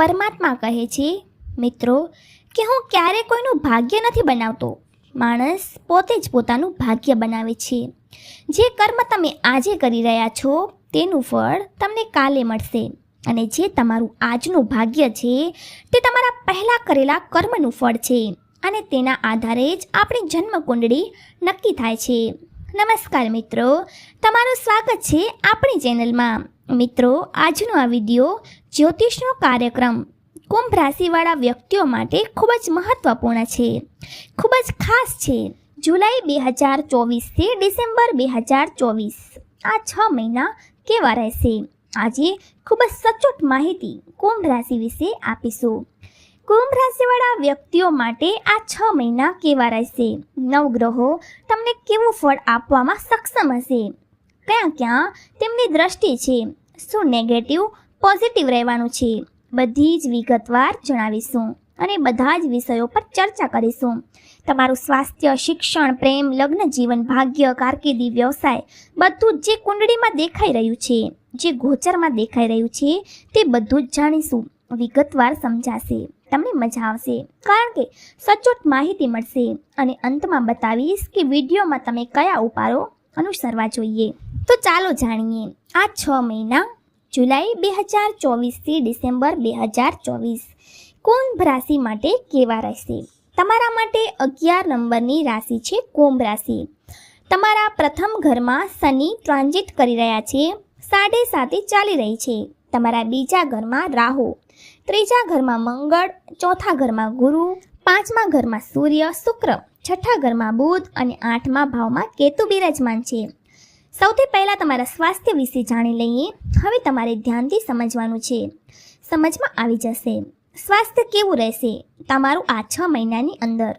પરમાત્મા કહે છે, મિત્રો, કે હું ક્યારે કોઈનું ભાગ્ય નથી બનાવતો. માણસ પોતે જ પોતાનું ભાગ્ય બનાવે છે. જે કર્મ તમે આજે કરી રહ્યા છો, તેનું ફળ તમને કાલે મળશે. અને જે તમારું આજનું ભાગ્ય છે, તે તમારા પહેલાં કરેલા કર્મનું ફળ છે. અને તેના આધારે જ આપણી જન્મકુંડળી નક્કી થાય છે. નમસ્કાર, મિત્રો. તમારું સ્વાગત છે આપણી ચેનલમાં. મિત્રો, આજનો આ વીડિયો જ્યોતિષનો કાર્યક્રમ કુંભ રાશિવાળા વ્યક્તિઓ માટે ખૂબ જ મહત્વપૂર્ણ છે. ખૂબ જ ખાસ છે. જુલાઈ બે હજાર ચોવીસથી ડિસેમ્બર બે હજાર ચોવીસ આ છ મહિના કેવા રહેશે? આજે ખૂબ જ સચોટ માહિતી કુંભ રાશિ વિશે આપીશું. કુંભ રાશિવાળા વ્યક્તિઓ માટે આ છ મહિના કેવા રહેશે? નવગ્રહો તમને કેવું ફળ આપવામાં સક્ષમ હશે? ક્યાં ક્યાં તેમની દ્રષ્ટિ છે? શું નેગેટિવ પોઝિટિવ રહેવાનું છે. બધી જ વિગતવાર જણાવીશું અને બધા જ વિષયો પર ચર્ચા કરીશું. તમારું સ્વાસ્થ્ય, શિક્ષણ, પ્રેમ, લગ્ન જીવન, ભાગ્ય, કારકિર્દી, વ્યવસાય બધું જ કુંડળીમાં દેખાઈ રહ્યું છે, જે ગોચરમાં દેખાઈ રહ્યું છે, તે બધું જ જાણીશું. વિગતવાર સમજાશે. તમને મજા આવશે. કારણ કે સચોટ માહિતી મળશે. અને અંતમાં બતાવીશ કે વિડીયોમાં તમે કયા ઉપાયો અનુસરવા જોઈએ. તો ચાલો જાણીએ. આ છ મહિના જુલાઈ બે હજાર ચોવીસથી ડિસેમ્બર બે હજાર ચોવીસ. કુંભ રાશિ માટે કેવા રહેશે? તમારા માટે અગિયાર નંબરની રાશિ છે કુંભ રાશિ. તમારા પ્રથમ ઘરમાં શનિ ટ્રાન્ઝિટ કરી રહ્યા છે. સાડે સાતે ચાલી રહી છે. તમારા બીજા ઘરમાં રાહુ. ત્રીજા ઘરમાં મંગળ, ચોથા ઘરમાં ગુરુ, પાંચમા ઘરમાં સૂર્ય, શુક્ર, છઠ્ઠા ઘરમાં બુધ અને આઠમા ભાવમાં કેતુ બિરાજમાન છે. સૌથી પહેલાં તમારા સ્વાસ્થ્ય વિશે જાણી લઈએ. હવે તમારે ધ્યાનથી સમજવાનું છે. સમજમાં આવી જશે. સ્વાસ્થ્ય કેવું રહેશે? તમારું આ છ મહિનાની અંદર.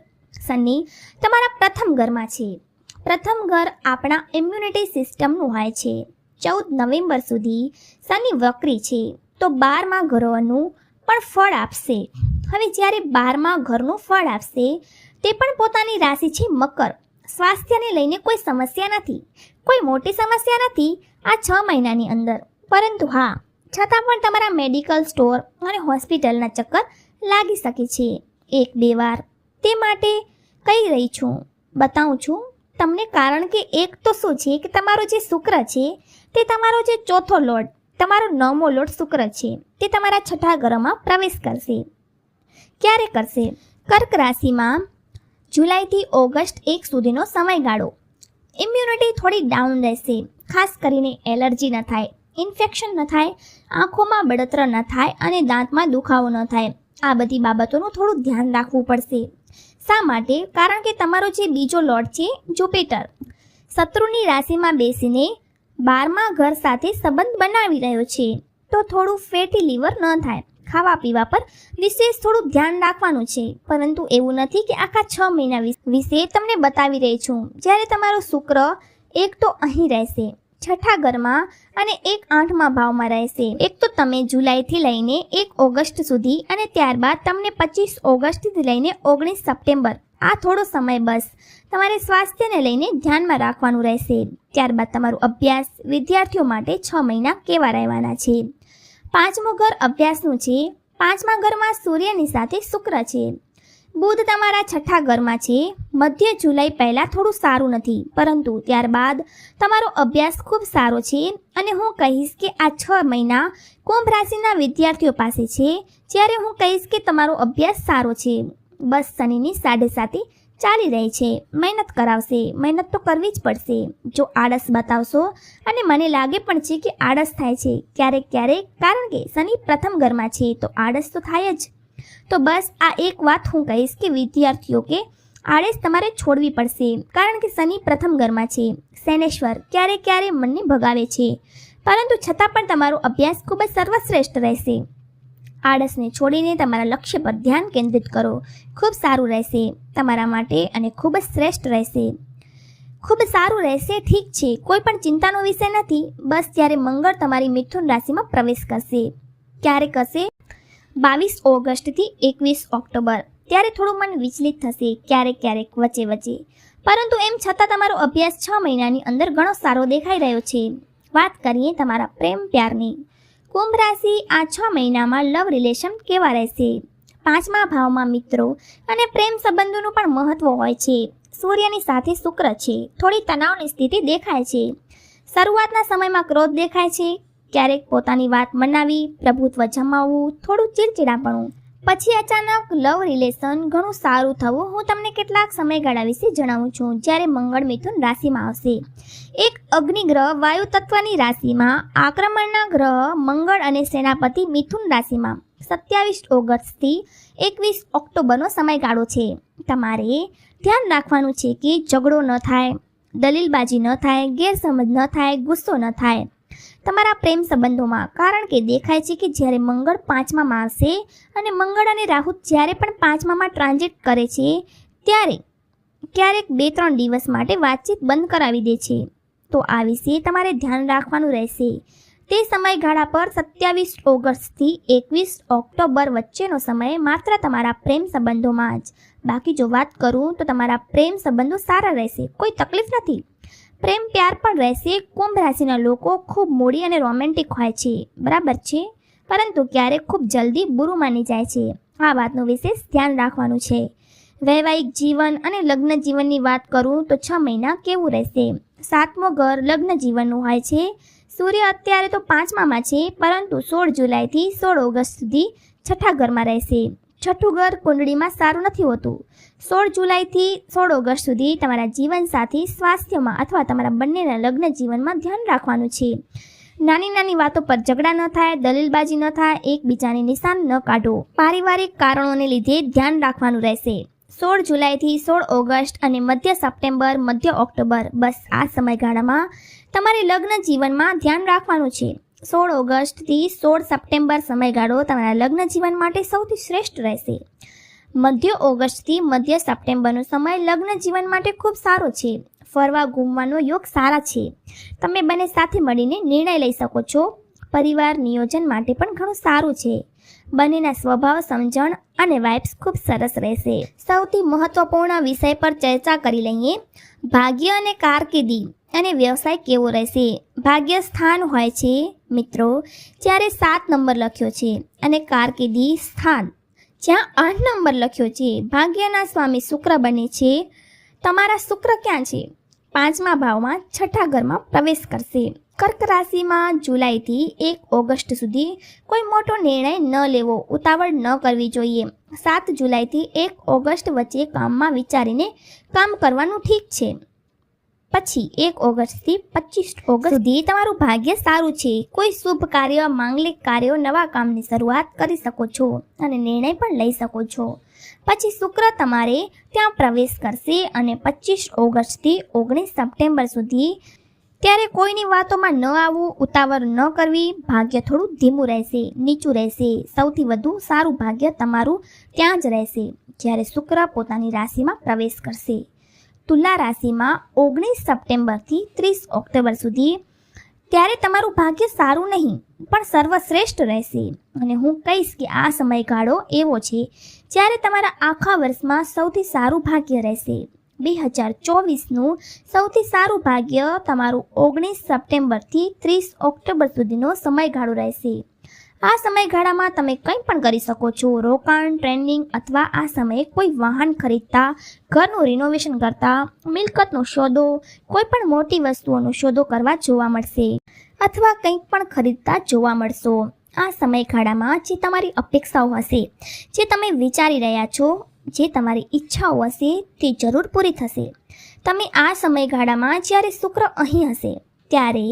શનિ તમારા પ્રથમ ઘરમાં છે. પ્રથમ ઘર આપણા ઇમ્યુનિટી સિસ્ટમનું હોય છે. ચૌદ નવેમ્બર સુધી શનિ વક્રી છે. તો બારમાં ઘરોનું પણ ફળ આપશે. હવે જ્યારે બારમાં ઘરનું ફળ આપશે, તે પણ પોતાની રાશિ છે મકર. સ્વાસ્થ્યને લઈને કોઈ સમસ્યા નથી. કોઈ મોટી સમસ્યા નથી આ છ મહિનાની અંદર. પરંતુ હા, છતાં પણ તમારા મેડિકલ સ્ટોર અને હોસ્પિટલના ચક્કર લાગી શકે છે. એક, બે વાર. તે માટે કહી રહી છું. બતાવું છું તમને કારણ કે એક તો શું છે કે તમારો જે શુક્ર છે તે તમારો જે ચોથો લોટ, તમારો નવમો લોટ શુક્ર છે તે તમારા છઠ્ઠા ગ્રહમાં પ્રવેશ કરશે. ક્યારે કરશે? કર્ક રાશિમાં જુલાઈથી ઓગસ્ટ એક સુધીનો સમયગાળો. ઇમ્યુનિટી થોડી ડાઉન રહેશે, ખાસ કરીને એલર્જી ન થાય ઇન્ફેક્શન ન થાય, આંખોમાં બળતર ન થાય અને દાંતમાં દુખાવો ન થાય. આ બધી બાબતોનું થોડું ધ્યાન રાખવું પડશે. શા માટે? કારણ કે તમારો જે બીજો લોટ છે જુપિટર શત્રુની રાશિમાં બેસીને બારમા ઘર સાથે સંબંધ બનાવી રહ્યો છે, તો થોડું ફેટી લીવર ન થાય. ખાવા પીવા પર વિશેષ થોડું ધ્યાન રાખવાનું છે. પરંતુ એવું નથી કે આખા છ મહિના વિશે તમને બતાવી રહી છું. જ્યારે તમારો શુક્ર એક તો અહીં રહેશે, છઠ્ઠા ઘરમાં અને એક આઠમા ભાવમાં રહેશે. એક તો તમે જુલાઈથી લઈને એક ઓગસ્ટ સુધી અને ત્યારબાદ તમને પચીસ ઓગસ્ટથી લઈને ઓગણીસ સપ્ટેમ્બર. આ થોડો સમય બસ. તમારે સ્વાસ્થ્યને લઈને ધ્યાનમાં રાખવાનું રહેશે. ત્યારબાદ તમારું અભ્યાસ વિદ્યાર્થીઓ માટે છ મહિના કેવા રહેવાના છે. પાંચમું ઘર અભ્યાસનું છે. પાંચમા ઘરમાં સૂર્યની સાથે શુક્ર છે. બુધ તમારા છઠ્ઠા ઘરમાં છે. મધ્ય જુલાઈ પહેલાં થોડું સારું નથી, પરંતુ ત્યારબાદ તમારો અભ્યાસ ખૂબ સારો છે અને હું કહીશ કે આ છ મહિના કુંભ રાશિના વિદ્યાર્થીઓ પાસે છે. જ્યારે હું કહીશ કે તમારો અભ્યાસ સારો છે. બસ શનિની સાડે સાતે ચાલી રહી છે. મહેનત કરાવશે. મહેનત તો કરવી જ પડશે. જો આળસ બતાવશો, અને મને લાગે પણ છે કે આળસ થાય છે. ક્યારેક ક્યારેક, કારણ કે શનિ પ્રથમ ઘરમાં છે, તો આળસ તો થાય જ. તો બસ આ એક વાત હું કહીશ કે વિદ્યાર્થીઓ કે આળસ તમારે છોડવી પડશે, કારણ કે શનિ પ્રથમ ઘરમાં છે. શનેશ્વર ક્યારે ક્યારે મનને ભગાવે છે. પરંતુ છતાં પણ તમારો અભ્યાસ ખૂબ જ સર્વશ્રેષ્ઠ રહેશે. આળસને છોડીને તમારા લક્ષ્ય પર ધ્યાન કેન્દ્રિત કરો. ખૂબ સારું રહેશે તમારા માટે અને ખૂબ જ શ્રેષ્ઠ રહેશે. ખૂબ સારું રહેશે, ઠીક છે, કોઈ પણ ચિંતાનો વિષય નથી, બસ ત્યારે મંગળ તમારી મિથુન રાશિમાં પ્રવેશ કરશે. ક્યારે કરશે? બાવીસ ઓગસ્ટથી એકવીસ ઓક્ટોબર. ત્યારે થોડું મન વિચલિત થશે, ક્યારેક ક્યારેક વચ્ચે વચ્ચે. પરંતુ એમ છતાં તમારો અભ્યાસ છ મહિનાની અંદર ઘણો સારો દેખાઈ રહ્યો છે. વાત કરીએ તમારા પ્રેમ પ્યારની. કુંભ રાશિ આ છ મહિનામાં લવ રિલેશન કેવા રહેશે? પાંચમા ભાવમાં મિત્રો અને પ્રેમ સંબંધોનું પણ મહત્વ હોય છે. સૂર્યની સાથે શુક્ર છે. થોડી તણાવની સ્થિતિ દેખાય છે. શરૂઆતના સમયમાં ક્રોધ દેખાય છે. ક્યારેક પોતાની વાત મનાવી, પ્રભુત્વ જમાવવું, થોડું ચીડચીડાપણું. પછી અચાનક લવ રિલેશન ઘણું સારું થવું. હું તમને કેટલાક સમયગાળા વિશે જણાવું છું. જ્યારે મંગળ મિથુન રાશિમાં આવશે. એક અગ્નિગ્રહ વાયુ તત્વની રાશિમાં, આક્રમણના ગ્રહ મંગળ અને સેનાપતિ મિથુન રાશિમાં. સત્યાવીસ ઓગસ્ટથી એકવીસ ઓક્ટોબરનો સમયગાળો છે. તમારે ધ્યાન રાખવાનું છે કે ઝઘડો ન થાય, દલીલબાજી ન થાય, ગેરસમજ ન થાય, ગુસ્સો ન થાય. તમારા પ્રેમ સંબંધોમાં, કારણ કે દેખાય છે કે જ્યારે મંગળ પાંચમામાં આવશે અને મંગળ અને રાહુ જ્યારે પણ પાંચમામાં ટ્રાન્ઝિટ કરે છે, ત્યારે ક્યારેક બે ત્રણ દિવસ માટે વાતચીત બંધ કરાવી દે છે. તો આ વિશે તમારે ધ્યાન રાખવાનું રહેશે. તે સમયગાળા પર સત્યાવીસ ઓગસ્ટથી એકવીસ ઓક્ટોબર વચ્ચેનો સમય માત્ર તમારા પ્રેમ સંબંધોમાં જ. બાકી જો વાત કરું તો તમારા પ્રેમ સંબંધો સારા રહેશે, કોઈ તકલીફ નથી. પ્રેમ પ્યાર પણ રહેશે. કુંભ રાશિના લોકો ખૂબ મૂડી અને રોમેન્ટિક હોય છે. બરાબર છે? પરંતુ ક્યારેક ખૂબ જલ્દી બુરું માની જાય છે. આ વાતનું વિશેષ ધ્યાન રાખવાનું છે. વૈવાહિક જીવન અને લગ્ન જીવનની વાત કરું તો છ મહિના કેવું રહેશે? સાતમો ઘર લગ્ન જીવનનું હોય છે. સૂર્ય અત્યારે તો પાંચમામાં છે, પરંતુ સોળ જુલાઈથી સોળ ઓગસ્ટ સુધી છઠ્ઠા ઘરમાં રહેશે. છઠ્ઠું ઘર કુંડળીમાં સારું નથી હોતું. સોળ જુલાઈથી સોળ ઓગસ્ટ સુધી તમારા જીવનસાથી, સ્વાસ્થ્યમાં અથવા તમારા બંનેના લગ્ન જીવનમાં ધ્યાન રાખવાનું છે. નાની નાની વાતો પર ઝઘડા ન થાય, દલીલબાજી ન થાય, એકબીજાની નિશાન ન કાઢો. પારિવારિક કારણોને લીધે ધ્યાન રાખવાનું રહેશે. સોળ જુલાઈથી સોળ ઓગસ્ટ અને મધ્ય સપ્ટેમ્બર, મધ્ય ઓક્ટોબર, બસ આ સમયગાળામાં તમારે લગ્ન જીવનમાં ધ્યાન રાખવાનું છે. સોળ ઓગસ્ટથી સોળ સપ્ટેમ્બર સમયગાળો તમારા લગ્ન જીવન માટે સૌથી શ્રેષ્ઠ રહેશે. મધ્ય ઓગસ્ટથી મધ્ય સપ્ટેમ્બરનો સમય લગ્ન જીવન માટે ખૂબ સારો છે. ફરવા, ઘૂમવાનો યોગ સારા છે. તમે બંને સાથે મળીને નિર્ણય લઈ શકો છો. પરિવાર, નિયોજન માટે પણ ઘણું સારું છે. બંનેના સ્વભાવ, સમજણ અને વાઇબ્સ ખૂબ સરસ રહેશે. સૌથી મહત્વપૂર્ણ વિષય પર ચર્ચા કરી લઈએ. ભાગ્ય અને કારકિર્દી અને વ્યવસાય કેવો રહેશે? ભાગ્ય સ્થાન હોય છે. મિત્રો, જ્યારે સાત નંબર લખ્યો છે અને કારકિર્દી સ્થાન જ્યાં આઠ નંબર લખ્યો છે, ભાગ્યના સ્વામી શુક્ર બને છે. તમારા શુક્ર ક્યાં છે? પાંચમા ભાવમાં, છઠ્ઠા ઘરમાં પ્રવેશ કરશે. કર્ક રાશિમાં જુલાઈથી એક ઓગસ્ટ સુધી કોઈ મોટો નિર્ણય ન લેવો, ઉતાવળ ન કરવી જોઈએ. સાત જુલાઈથી એક ઓગસ્ટ વચ્ચે કામમાં વિચારીને કામ કરવાનું ઠીક છે. પછી એક ઓગસ્ટથી પચીસ ઓગસ્ટ સુધી તમારું ભાગ્ય સારું છે. કોઈ શુભ કાર્ય, માંગલિક કાર્યો, નવા કામની શરૂઆત કરી શકો છો અને નિર્ણય પણ લઈ શકો છો. પછી શુક્ર તમારે ત્યાં પ્રવેશ કરશે અને પચીસ ઓગસ્ટથી ઓગણીસ સપ્ટેમ્બર સુધી ત્યારે કોઈની વાતોમાં ન આવવું, ઉતાવળ ન કરવી, ભાગ્ય થોડું ધીમું રહેશે, નીચું રહેશે. સૌથી વધુ સારું ભાગ્ય તમારું ત્યાં જ રહેશે જ્યારે શુક્ર પોતાની રાશિમાં પ્રવેશ કરશે. તુલા રાશિમાં ઓગણીસ સપ્ટેમ્બરથી ત્રીસ ઓક્ટોબર સુધી. ત્યારે તમારું ભાગ્ય સારું નહીં, પણ સર્વશ્રેષ્ઠ રહેશે. અને હું કહીશ કે આ સમયગાળો એવો છે, જ્યારે તમારા આખા વર્ષમાં સૌથી સારું ભાગ્ય રહેશે. બે હજાર ચોવીસનું સૌથી સારું ભાગ્ય તમારું ઓગણીસ સપ્ટેમ્બરથી ત્રીસ ઓક્ટોબર સુધીનો સમયગાળો રહેશે. આ સમયગાળામાં તમે કંઈ પણ કરી શકો છો. રોકાણ ટ્રેન્ડિંગ અથવા આ સમયે કોઈ વાહન ખરીદતા, ઘરનું રિનોવેશન કરતા, મિલકતનો શોધો કોઈ પણ મોટી વસ્તુઓનો શોધો કરવા જોવા મળશે અથવા કંઈક પણ ખરીદતા જોવા મળશો. આ સમયગાળામાં જે તમારી અપેક્ષાઓ હશે, જે તમે વિચારી રહ્યા છો, જે તમારી ઈચ્છાઓ હશે, તે જરૂર પૂરી થશે. તમે આ સમયગાળામાં જ્યારે શુક્ર અહીં હશે, ત્યારે,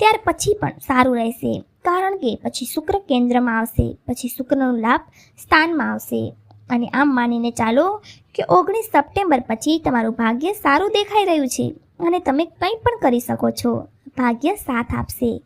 ત્યાર પછી પણ સારું રહેશે. કારણ કે પછી શુક્ર કેન્દ્રમાં આવશે, પછી શુક્રનો લાભ સ્થાનમાં આવશે. અને આમ માનીને ચાલો કે ઓગણીસ સપ્ટેમ્બર પછી તમારું ભાગ્ય સારું દેખાઈ રહ્યું છે અને તમે કંઈ પણ કરી શકો છો. ભાગ્ય સાથ આપશે.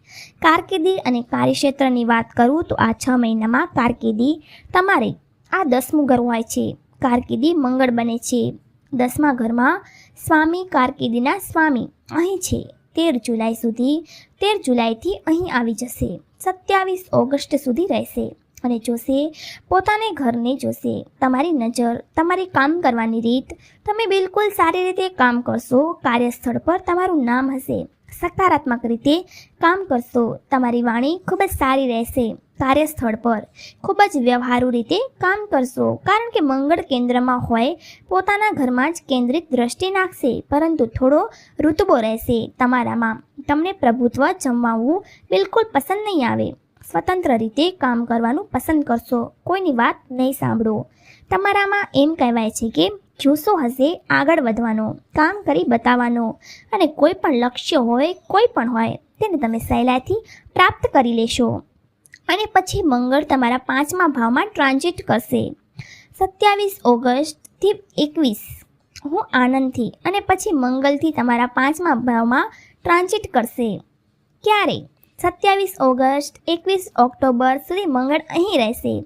કારકિર્દી અને કાર્યક્ષેત્રની વાત કરું તો આ છ મહિનામાં કારકિર્દી તમારે આ દસમું ઘર હોય છે. કારકિર્દી મંગળ બને છે. દસમા ઘરમાં સ્વામી, કારકિર્દીના સ્વામી અહીં છે. તેર જુલાઈ સુધી, તેર જુલાઈથી અહીં આવી જશે. સત્યાવીસ ઓગસ્ટ સુધી રહેશે અને જોશે, પોતાને ઘરને જોશે. તમારી નજર, તમારી કામ કરવાની રીત, તમે બિલકુલ સારી રીતે કામ કરશો, કાર્યસ્થળ પર તમારું નામ હશે. સકારાત્મક રીતે કામ કરશો, તમારી વાણી ખૂબ જ સારી રહેશે. કાર્યસ્થળ પર ખૂબ જ વ્યવહારુ રીતે કામ કરશો. કારણ કે મંગળ કેન્દ્રમાં હોય, પોતાના ઘરમાં જ કેન્દ્રિત દ્રષ્ટિ નાખશે. પરંતુ થોડો ઋતુબો રહેશે તમારામાં. તમને પ્રભુત્વ જમાવવું બિલકુલ પસંદ નહીં આવે. સ્વતંત્ર રીતે કામ કરવાનું પસંદ કરશો. કોઈની વાત નહીં સાંભળો. તમારામાં એમ કહેવાય છે કે જુસ્સો હશે, આગળ વધવાનો, કામ કરી બતાવવાનો. અને કોઈ પણ લક્ષ્ય હોય, કોઈ પણ હોય, તેને તમે સહેલાઈથી પ્રાપ્ત કરી લેશો. અને પછી મંગળ તમારા પાંચમા ભાવમાં ટ્રાન્ઝિટ કરશે. સત્યાવીસ ઓગસ્ટથી એકવીસ. હું આનંદથી અને પછી મંગલથી તમારા પાંચમા ભાવમાં ટ્રાન્ઝિટ કરશે. ક્યારે? સત્યાવીસ ઓગસ્ટ, એકવીસ ઓક્ટોબર સુધી મંગળ અહીં રહેશે.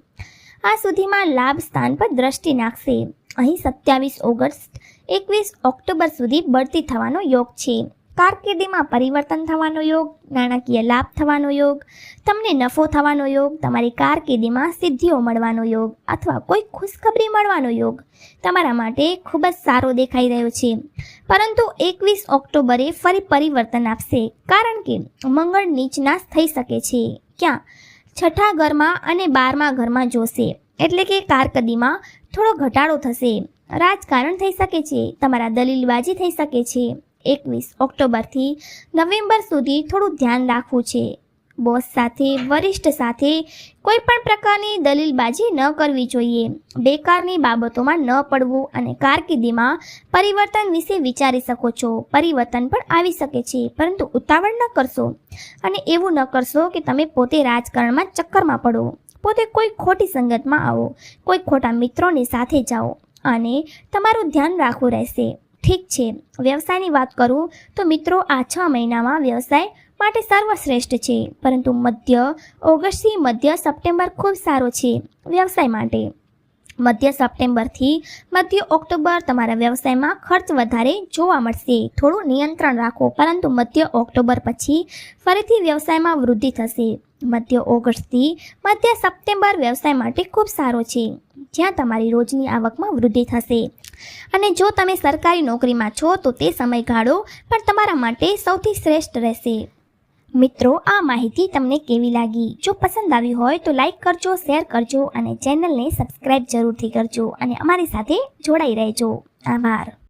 આ સુધીમાં લાભ સ્થાન પર દ્રષ્ટિ નાખશે. અહીં સત્યાવીસ ઓગસ્ટ, એકવીસ ઓક્ટોબર સુધી બઢતી થવાનો યોગ છે. કારકિર્દીમાં પરિવર્તન થવાનો યોગ, નાણાકીય લાભ થવાનો યોગ, તમને નફો થવાનો યોગ, તમારી કારકિર્દીમાં સિદ્ધિઓ મળવાનો યોગ અથવા કોઈ ખુશખબરી મળવાનો યોગ તમારા માટે ખૂબ જ સારો દેખાઈ રહ્યો છે. પરંતુ એકવીસ ઓક્ટોબરે ફરી પરિવર્તન આપશે કારણ કે મંગળ નીચનાશ થઈ શકે છે. ક્યાં? છઠ્ઠા ઘરમાં અને બારમા ઘરમાં જોશે. એટલે કે કારકર્દીમાં થોડો ઘટાડો થશે. રાજકારણ થઈ શકે છે. તમારા દલીલબાજી થઈ શકે છે. એકવીસ ઓક્ટોબરથી નવેમ્બર સુધી થોડું ધ્યાન રાખવું છે. બોસ સાથે, વરિષ્ઠ સાથે કોઈ પણ પ્રકારની દલીલબાજી ન કરવી જોઈએ. બેકારની બાબતોમાં ન પડવું અને કારકિર્દીમાં પરિવર્તન વિશે વિચારી શકો છો. પરિવર્તન પણ આવી શકે છે, પરંતુ ઉતાવળ ન કરશો. અને એવું ન કરશો કે તમે પોતે રાજકારણમાં ચક્કરમાં પડો. પોતે કોઈ ખોટી સંગતમાં આવો. કોઈ ખોટા મિત્રોની સાથે જાઓ. અને તમારું ધ્યાન રાખવું રહેશે. ઠીક છે. વ્યવસાયની વાત કરું તો મિત્રો આ છ મહિનામાં વ્યવસાય માટે સર્વશ્રેષ્ઠ છે. પરંતુ મધ્ય ઓગસ્ટથી મધ્ય સપ્ટેમ્બર ખૂબ સારો છે વ્યવસાય માટે. મધ્ય સપ્ટેમ્બરથી મધ્ય ઓક્ટોબર તમારા વ્યવસાયમાં ખર્ચ વધારે જોવા મળશે. થોડું નિયંત્રણ રાખો, પરંતુ મધ્ય ઓક્ટોબર પછી ફરીથી વ્યવસાયમાં વૃદ્ધિ થશે. મધ્ય ઓગસ્ટથી મધ્ય સપ્ટેમ્બર વ્યવસાય માટે ખૂબ સારો છે. જ્યાં તમારી રોજની આવકમાં વૃદ્ધિ થશે. અને જો તમે સરકારી નોકરીમાં છો, તો તે સમયગાળો પણ તમારા માટે સૌથી શ્રેષ્ઠ રહેશે. મિત્રો, આ માહિતી તમને કેવી લાગી? જો પસંદ આવી હોય તો લાઈક કરજો, શેર કરજો અને ચેનલને સબસ્ક્રાઈબ જરૂરથી કરજો અને અમારી સાથે જોડાઈ રહેજો. આભાર.